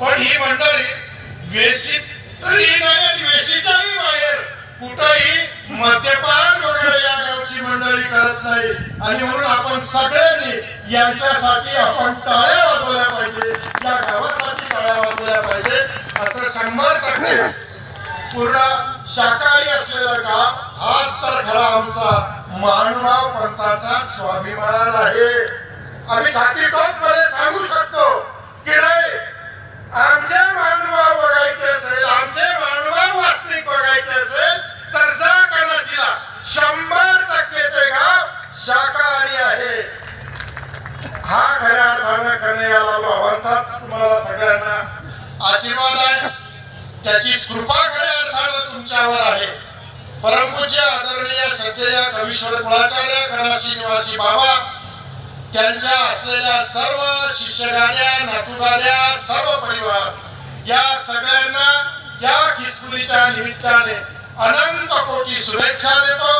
पण ही मंडळी वेशीतही नाही आणि वेशीच्याही बाहेर कुठंही मद्यपान वगैरे या गावची मंडळी करत नाही. आणि म्हणून आपण सगळ्यांनी यांच्यासाठी आपण टाळ्या वाजवल्या पाहिजे या गावासाठी टाळ्या वाजवल्या पाहिजे असं शंभर टक्के पूर्ण शाकाहारी असलेलं गाव हाच तर खरा आमचा मानवाव पंथाचा स्वाभिमान आहे. आम्ही छातीटोपपणे सांगू शकतो की नाही आमचे मानवाव बघायचे असेल आमचे मानवाव वास्तविक बघायचे असेल तर जा कणाशीला शंभर टक्के ते गाव शाकाहारी आहे हा खऱ्या अर्थानं कन्हैयाला बाबांचाच तुम्हाला सगळ्यांना आशीर्वाद आहे. त्याची कृपा खऱ्या अर्थानं तुमच्यावर आहे. परमपूज्य आदरणीय श्रद्धेय कवीश्वर कुळाचार्य कणाशी निवासी बाबा त्यांच्या असलेल्या सर्व शिष्यगाद्या नातूगाद्या सर्व परिवार या सगळ्यांना या खिचपुरीच्या निमित्ताने अनंत कोटी शुभेच्छा देतो.